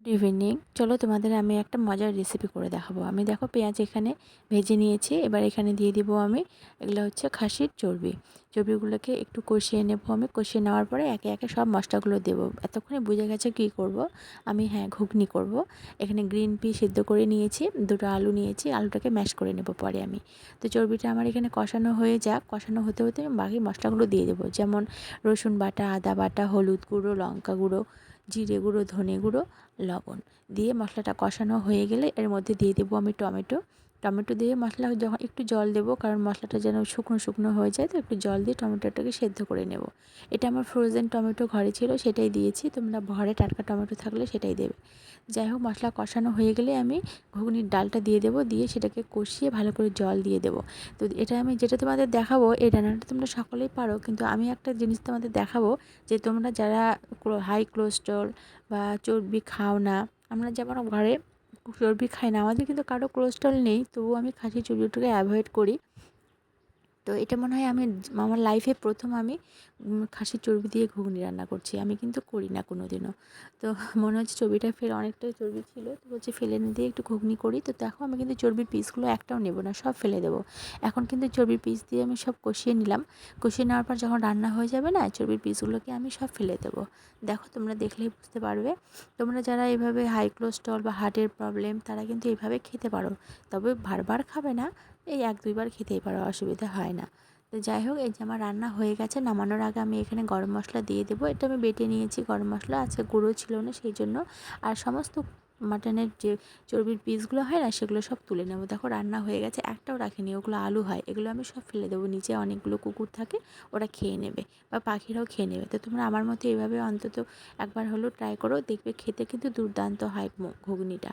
Good evening চলো তোমাদের আমি একটা মজার রেসিপি করে দেখাবো। আমি দেখো পেঁয়াজ এখানে ভেজে নিয়েছি। এবার এখানে দিয়ে দিব আমি এগুলো হচ্ছে খাসির চর্বি। চর্বিগুলোকে একটু কষিয়ে নেব আমি। কষিয়ে নেওয়ার পরে একে একে সব মশলাগুলো দেবো। এতক্ষণে বুঝে গেছে কী করব? আমি হ্যাঁ ঘুগনি করব। এখানে গ্রিন পি সিদ্ধ করে নিয়েছি। দুটো আলু নিয়েছি। আলুটাকে ম্যাশ করে নেব পরে আমি। তো চর্বিটা আমার এখানে কষানো হয়ে যাক। কষানো হতে হতে আমি বাকি মশলাগুলো দিয়ে দেবো। যেমন রসুন বাটা, আদা বাটা, হলুদ গুঁড়ো, লঙ্কা গুঁড়ো। জিরে গুঁড়ো, ধনে গুঁড়ো, লবণ। দিয়ে মশলাটা কষানো হয়ে গেলে এর মধ্যে দিয়ে দেবো আমি টমেটো। টমেটো দিয়ে মশলা যখন একটু জল দেবো, কারণ মশলাটা যেন শুকনো শুকনো হয়ে যায়, তো একটু জল দিয়ে টমেটোটাকে সেদ্ধ করে নেব। এটা আমার ফ্রোজেন টমেটো ঘরে ছিল, সেটাই দিয়েছি। তোমরা ঘরে টাটকা টমেটো থাকলে সেটাই দেবে। যাই হোক, মশলা কষানো হয়ে গেলে আমি ঘুগনির ডালটা দিয়ে দেবো, দিয়ে সেটাকে কষিয়ে ভালো করে জল দিয়ে দেবো। তো এটা আমি যেটা তোমাদের দেখাবো, এই রান্নাটা তোমরা সকলেই পারো, কিন্তু আমি একটা জিনিস তোমাদের দেখাবো, যে তোমরা যারা হাই কোলেস্ট্রল বা চর্বি খাও না, আমরা যেমন ঘরে চর্বি খাই না। আমাদের কিন্তু কারও কোলেস্ট্রল নেই তবুও আমি খাসি চর্বিটাকে অ্যাভয়েড করি। তো এটা মনে হয় আমি আমার লাইফে প্রথম আমি খাসির চর্বি দিয়ে ঘুগনি রান্না করছি। আমি কিন্তু করি না কোনো দিনও তো মনে হচ্ছে চর্বিটা ফের অনেকটাই চর্বি ছিল। তো বলছি ফেলে দিয়ে একটু ঘুগনি করি। তো দেখো আমি কিন্তু চর্বির পিসগুলো একটাও নেব না, সব ফেলে দেবো। এখন কিন্তু চর্বির পিস দিয়ে আমি সব কষিয়ে নিলাম। কষিয়ে নেওয়ার পর যখন রান্না হয়ে যাবে না, চর্বির পিসগুলোকে আমি সব ফেলে দেবো। দেখো তোমরা দেখলেই বুঝতে পারবে। তোমরা যারা এইভাবে হাই কোলেস্ট্রল বা হার্টের প্রবলেম তারা কিন্তু এইভাবে খেতে পারো। তবে বারবার খাবে না। এই এক দুইবার খেতেই পারো অসুবিধা হয় না। তো যাই হোক, এই যে আমার রান্না হয়ে গেছে, নামানোর আগে আমি এখানে গরম মশলা দিয়ে দেবো। এটা আমি বেটে নিয়েছি, গরম মশলা আজকে গুঁড়ো ছিল না সেই জন্য। আর সমস্ত মাটনের যে চর্বির পিসগুলো হয় না, সেগুলো সব তুলে নেব। দেখো, রান্না হয়ে গেছে, একটাও রাখিনি, ওগুলো আলু হয়, এগুলো আমি সব ফেলে দেবো। নিচে অনেকগুলো কুকুর থাকে, ওরা খেয়ে নেবে বা পাখিরাও খেয়ে নেবে। তো তোমরা আমার মতো এইভাবে অন্তত একবার হলেও ট্রাই করো, দেখবে খেতে কিন্তু দুর্দান্ত হয় ঘুগনিটা।